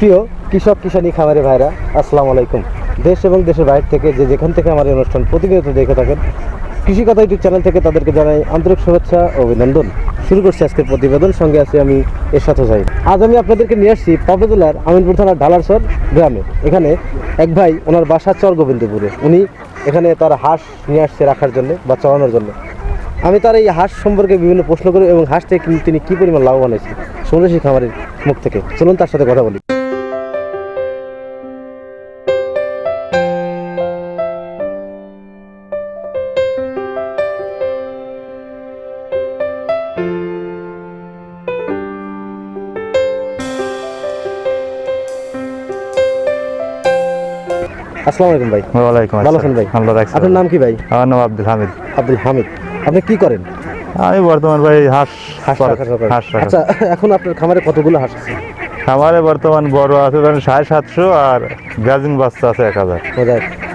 প্রিয় কৃষক, কিষানি খামারে ভাইরা, আসসালামু আলাইকুম। দেশ এবং দেশের বাইরে থেকে যে যেখান থেকে আমার অনুষ্ঠান প্রতিনিয়ত দেখে থাকেন, কৃষি কথা ইউটিউব চ্যানেল থেকে তাদেরকে জানাই আন্তরিক শুভেচ্ছা ও অভিনন্দন। শুরু করছি আজকের প্রতিবেদন, সঙ্গে আছি আমি এরশাদ হোসাইন। আজ আমি আপনাদেরকে নিয়ে আসছি পাবনা জেলার আমিনপুর থানার ঢালারসর গ্রামে। এখানে এক ভাই, ওনার বাসা চর গোবিন্দপুরে উনি এখানে তার হাঁস নিয়ে আসছে রাখার জন্য বা চড়ানোর জন্য। আমি তার এই হাঁস সম্পর্কে বিভিন্ন প্রশ্ন করি এবং হাঁস থেকে তিনি কী পরিমাণ লাভবান হয়েছে শুনেছি খামারের মুখ থেকে। চলুন তার সাথে কথা বলি। আসসালামু আলাইকুম ভাই। ওয়ালাইকুম ভালো আছেন ভাই? ভালো রাখছি আপনার নাম কি ভাই? আমার নাম আব্দুল হামিদ। আব্দুল হামিদ। আপনি কি করেন? আমি বর্তমান ভাই হাঁস হাঁস আচ্ছা এখন আপনার খামারে কতগুলো হাঁস আছে? আমারে বর্তমান বড় আছে ধরেন সাড়ে সাতশো আর ব্রাজিং বাচ্চা আছে এক হাজার।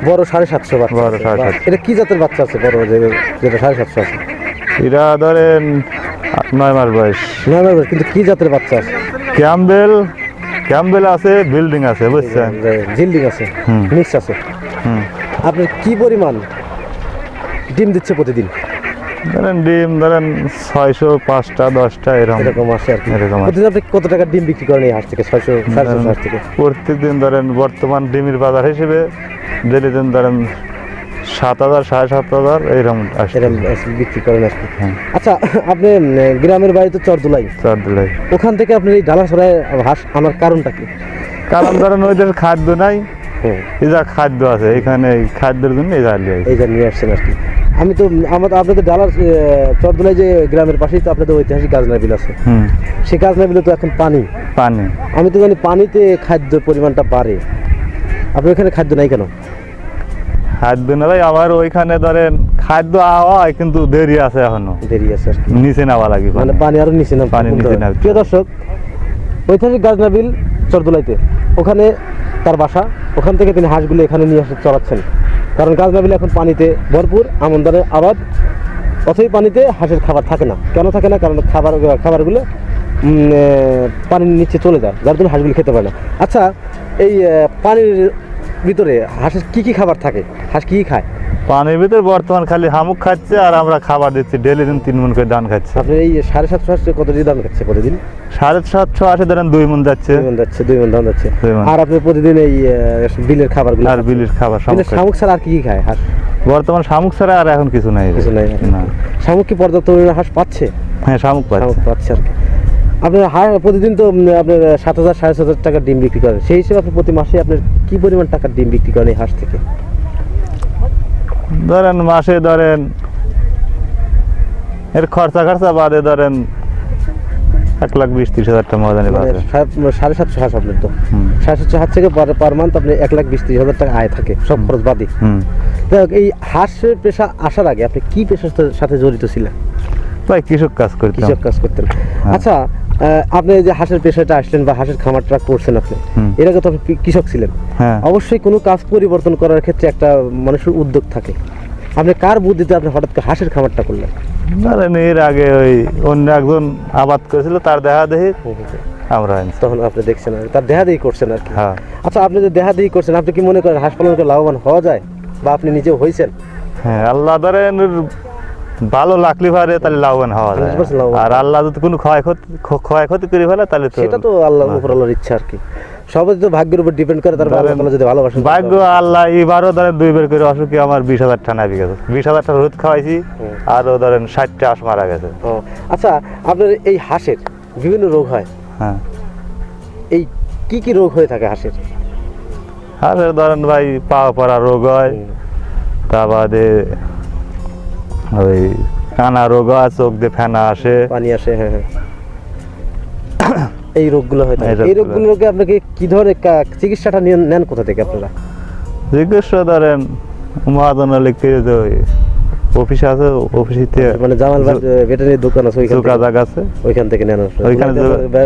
বড় সাড়ে সাতশো বাচ্চা বড় সাড়ে সাতশো। এটা কি জাতের বাচ্চা আছে বড় যেটা সাড়ে সাতশো আছে? এরা ধরেন নয় মাস বয়স। না না না, কিন্তু কি জাতের বাচ্চা আছে? ক্যাম্বেল ক্যাম্বেল আছে বিল্ডিং আছে বুঝছেন? জিল্ডিং আছে হুম। মিক্স আছে। হুম। আপনার কি পরিমাণ ডিম দিচ্ছে প্রতিদিন? ধরেন ডিম ধরেন ছয়শো পাঁচটা দশটা এরকম। এরকম আসে আর কি। এরকম আছে। প্রতিদিন আপনি কত টাকা ডিম বিক্রি করেন এই হাঁস থেকে? ছয়শো সাড়ে হাঁস থেকে? প্রত্যেকদিন ধরেন বর্তমান ডিমের বাজার হিসেবে ডেলি দিন ধরেন সাত হাজার সাড়ে সাত হাজার এইরকম আসে এরকম বিক্রি করেন আর হ্যাঁ আচ্ছা আপনি গ্রামের বাড়িতে চরদুলাই চার দিলাই। ওখান থেকে আপনি এই ডালা সরায় হাঁস আনার কারণটা কি? কারণ ধরেন ওইদের খাদ্য নাই এই যা খাদ্য আছে এখানে খাদ্যের জন্য এই জালি এই নিয়ে আসছেন আর কি। আমি তো আমাদের আপনাদের ডালার চরদুলাই যে গ্রামের পাশেই তো আপনাদের ঐতিহাসিক গাজনা বিল আছে। সেই গাজনা বিলে তো এখন পানি। পানি। আমি তো জানি পানিতে খাদ্য পরিমাণটা বাড়ে। আপনি ওখানে খাদ্য নাই কেন? খাদ্য না ভাই আবার ওইখানে ধরেন খাদ্য হয় কিন্তু দেরি আছে এখনও। দেরি আছে নিচে নেওয়া লাগে মানে পানি আরও নিচে না পানি নিচে নামতে। প্রিয় দর্শক ঐতিহাসিক গাজনা বিল চরদুলাইতে। ওখানে তার বাসা ওখান থেকে তিনি হাঁসগুলো এখানে নিয়ে আসে চড়াচ্ছেন। কারণ গাজনা বিল এখন পানিতে ভরপুর আমন্দারে আবাদ। অথই পানিতে হাঁসের খাবার থাকে না। কেন থাকে না? কারণ খাবার খাবারগুলো পানির নিচে চলে যায়। যার জন্য হাঁসগুলো খেতে পারে না। আচ্ছা এই পানির ভিতরে হাঁসের কি কি খাবার থাকে? হাঁস কি খায়? পানির ভিতরে বর্তমান খালি হামুক খাচ্ছে আর আমরা খাবার দিচ্ছি ডেলি দিন তিন মন করে ধান খাচ্ছে। আপনার এই সাড়ে সাতশো হাঁস কত দিয়ে দাম খাচ্ছে প্রতিদিন? সাড়ে সাতশো আসে ধরেন দুই মন যাচ্ছে। দুই মন যাচ্ছে দুই মন দাম যাচ্ছে। আর আপনি প্রতিদিন এই বিলের খাবারগুলো আর বিলের খাবার শামুক ছাড়া আর কি কি খায় হাঁস? বর্তমান শামুক ছাড়া আর এখন কিছু নাই। কিছু নাই। না। শামুক কি পর্যাপ্ত হাঁস পাচ্ছে? হ্যাঁ শামুক শামুক পাচ্ছে। পাচ্ছে আর কি। আপনার হাঁস প্রতিদিন তো আপনার সাত হাজার সাড়ে সাত হাজার টাকার ডিম বিক্রি করেন। সেই হিসেবে আপনি প্রতি মাসে আপনার কি পরিমাণ টাকার ডিম বিক্রি করেন এই হাঁস থেকে? ধরেন মাসে ধরেন এর খরচা খরচা বাদে ধরেন এক লাখ বিশ ত্রিশ হাজার টাকা মানে সাড়ে- সাতশো হাঁস আপনার তো। সাড়ে সাতশো হাঁস থেকে পার মান্থ আপনি এক লাখ বিশ ত্রিশ হাজার টাকা আয় থাকে সব খরচ বাদে। এই হাঁসের পেশা আসার আগে আপনি কি পেশার সাথে জড়িত ছিলেন? ভাই কৃষক কাজ করতাম। কৃষক কাজ করতেন। আচ্ছা আহ, আপনি যে হাঁসের পেশাটা আসলেন বা হাঁসের খামারটা করছেন আপনি। এর আগে তো আপনি কৃষক ছিলেন। হ্যাঁ। অবশ্যই কোনো কাজ পরিবর্তন করার ক্ষেত্রে একটা মানুষের উদ্যোগ থাকে। আপনি কার বুদ্ধিতে আপনি হঠাৎ করে হাঁসের খামারটা করলেন? ধরেন এর আগে ওই অন্য একজন আবাদ করেছিল তার দেখা দেখি আমরা তখন আপনি দেখছেন আর তার দেহা দিয়ে করছেন আর কি। হ্যাঁ। আচ্ছা আপনি যে দেহা দিয়ে করছেন আপনি কি মনে করেন হাঁস পালন করে লাভবান হওয়া যায় বা আপনি নিজেও হয়েছেন? হ্যাঁ আল্লাহ ধরেন ভালো লাগলে পারে তাহলে লাভবান হওয়া যায়। আর আল্লাহ যদি কোনো খ- ক্ষয়ক্ষতি করে ফেলে তাহলে তো সেটা তো আল্লাহ উপর আল্লাহর ইচ্ছা আর কি। সবাই তো ভাগ্যের উপর ডিপেন্ড করে তার ধরেন, আল্লাহ যদি ভালোবাসেন ভাগ্য আল্লাহ এবারও ধরেন দুই বের করে অসুখী আমার বিশ হাজার টাকা নাবি গেছে। বিশ হাজার টাকা রোদ খাওয়াইছি হুম। আরও ধরেন ষাটটা হাঁস মারা গেছে। ও, আচ্ছা আপনার এই হাঁসের বিভিন্ন রোগ হয়? হ্যাঁ। এই কি কি রোগ হয়ে থাকে হাঁসের? আর ধরেন ভাই পা পড়া রোগ হয় তা বাদে ওই কানা রোগ হয় চোখ দিয়ে ফেনা আসে। পানি আসে হ্যাঁ হ্যাঁ। এই রোগগুলো হয়ে এই রোগগুলো। রোগগুলোকে আপনাকে কি ধরনের চিকিৎসাটা নেন কোথা থেকে আপনারা? চিকিৎসা ধরেন মহাজন লিখতে যে ওই অফিস আছে অফিসিতে মানে জামাল ভাই ভেটেরিনারি দোকান আছে ওইখান থেকে? জায়গা আছে। ওইখান থেকে নেন। ওইখানে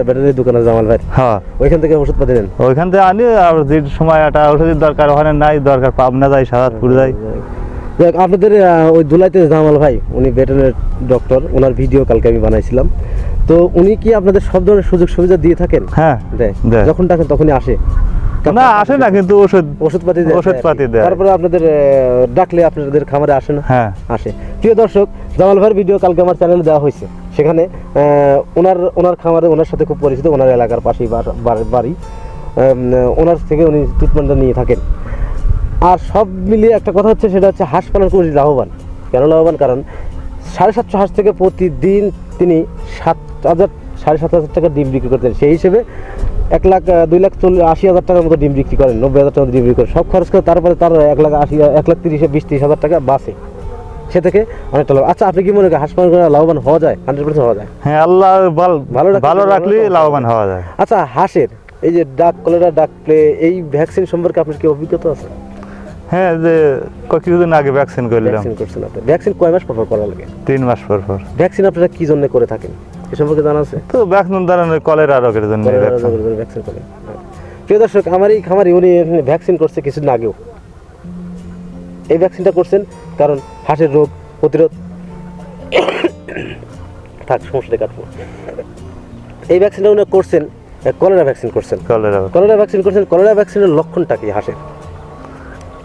ভেটেরিনারি দোকান আছে জামাল ভাই হ্যাঁ। ওইখান থেকে ওষুধপাতি নেন। ওইখান থেকে আনি আর যে সময় একটা ওষুধের দরকার ওখানে নাই দরকার পাবনা যায় সারাতপুর যাই। দেখ আপনাদের ওই দুলাইতে জামাল ভাই উনি ভেটেরিনারি ডক্টর ওনার ভিডিও কালকে আমি বানাইছিলাম। তো উনি কি আপনাদের সব ধরনের সুযোগ সুবিধা দিয়ে থাকেন? হ্যাঁ। যখন ডাকেন তখনই আসে। না আসে না কিন্তু ওষুধ ওষুধপাতি দেয় ওষুধপাতি দেয়। তারপরে আপনাদের ডাকলে আপনাদের খামারে আসে না হ্যাঁ। আসে। প্রিয় দর্শক জামাল ভাইয়ের ভিডিও কালকে আমার চ্যানেলে দেওয়া হয়েছে। সেখানে ওনার ওনার খামারে ওনার সাথে খুব পরিচিত ওনার এলাকার পাশেই বাড়ি- বাড়ি ওনার থেকে উনি ট্রিটমেন্টটা নিয়ে থাকেন। আর সব মিলিয়ে একটা কথা হচ্ছে সেটা হচ্ছে হাঁস পালন করে লাভবান। কেন লাভবান? কারণ সাড়ে সাতশো হাঁস থেকে প্রতিদিন তিনি সাত হাজার সাড়ে সাত হাজার টাকা ডিম বিক্রি করতেন। সেই হিসেবে এক লাখ দুই লাখ চল্লিশ আশি হাজার টাকার মতো ডিম বিক্রি করেন নব্বই হাজার টাকা ডিম বিক্রি করেন। সব খরচ করে তারপরে তার এক লাখ আশি এক লাখ তিরিশ বিশ তিরিশ হাজার টাকা বাসে সে থেকে অনেকটা লাভ। আচ্ছা আপনি কি মনে করেন হাঁস পালন করে লাভবান হওয়া যায়? হান্ড্রেড পার্সেন্ট হওয়া যায়। হ্যাঁ আল্লাহ ভালো ভালো রাখলে লাভবান হওয়া যায়। আচ্ছা হাঁসের এই যে ডাক কলেরা ডাক প্লে এই ভ্যাকসিন সম্পর্কে আপনার কি অভিজ্ঞতা আছে? হ্যাঁ যে কিছুদিন আগে ভ্যাকসিন করলাম। ভ্যাকসিন করছেন আপনি। ভ্যাকসিন কয় মাস পর পর করা লাগে? তিন মাস পর পর। ভ্যাকসিন আপনারা কি জন্য করে থাকেন? এ সম্পর্কে জানা আছে? তো ভ্যাকসিন ধরনের কলেরা রোগের জন্য ভ্যাকসিন করে। প্রিয় দর্শক আমার এই খামারি উনি ভ্যাকসিন করছে কিছুদিন আগেও। এই ভ্যাকসিনটা করছেন কারণ হাঁসের রোগ প্রতিরোধ থাক সমস্যাটা কাটবো। এই ভ্যাকসিনটা উনি করছেন কলেরা ভ্যাকসিন করছেন। কলেরা। কলেরা ভ্যাকসিন করছেন কলেরা ভ্যাকসিনের লক্ষণটা কি হাঁসের?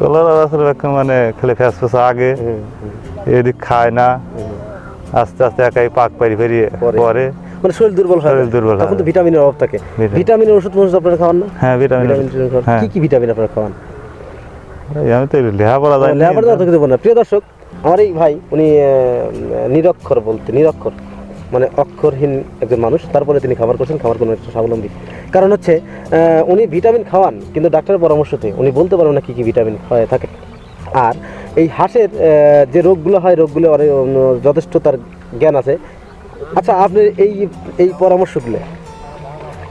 কলেরা আসলে মানে খেলে ফ্যাস ফ্যাস আগে এদিক খায় না আস্তে আস্তে একাই পাক পারি ফেরিয়ে পরে। মানে শরীর দুর্বল হয় শরীর দুর্বল। তখন তো ভিটামিনের অভাব থাকে। ভিটামিন। ভিটামিনের ওষুধ ওষুধ আপনারা খাওয়ান না? হ্যাঁ ভিটামিন? হ্যাঁ। কি কি ভিটামিন আপনারা খাওয়ান? আমি তো যাই লেবার দাও তোকে দেবো না। প্রিয় দর্শক আমার এই ভাই উনি নিরক্ষর বলতে নিরক্ষর। মানে অক্ষরহীন একজন মানুষ তারপরে তিনি খাবার করছেন খাবার কোনো একটা স্বাবলম্বী। কারণ হচ্ছে উনি ভিটামিন খাওয়ান কিন্তু ডাক্তারের পরামর্শতে উনি বলতে পারবেন না কী কী ভিটামিন খাওয়ায় থাকে। আর এই হাঁসের যে রোগগুলো হয় রোগগুলো অনেক যথেষ্ট তার জ্ঞান আছে। আচ্ছা আপনি এই এই পরামর্শগুলো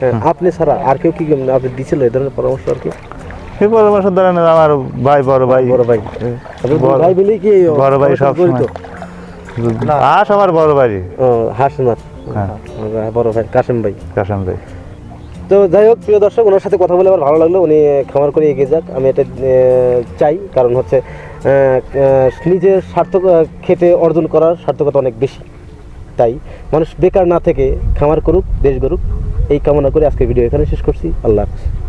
হ্যাঁ, আপনি ছাড়া আর কেউ কি আপনি দিছিল এই ধরনের পরামর্শ আর কি? এই পরামর্শ ধরেন আমার ভাই বড় ভাই। বড় ভাই। হ্যাঁ। বড়- ভাই মিলেই কি বড় ভাই সব আস আমার বড় বাড়ি ও হাসনাথ হ্যাঁ। বড় ভাই কাশেম ভাই। কাশাম ভাই। তো যাই হোক প্রিয় দর্শক ওনার সাথে কথা বলে আমার ভালো লাগল। উনি খামার করে এগিয়ে যাক। আমি এটা চাই। কারণ হচ্ছে নিজের সার্থক আহ, খেটে অর্জন করার সার্থকতা অনেক বেশি। তাই মানুষ বেকার না থেকে খামার করুক দেশ গড়ুক। এই কামনা করে আজকে ভিডিও এখানে শেষ করছি। আল্লাহ হাফেজ।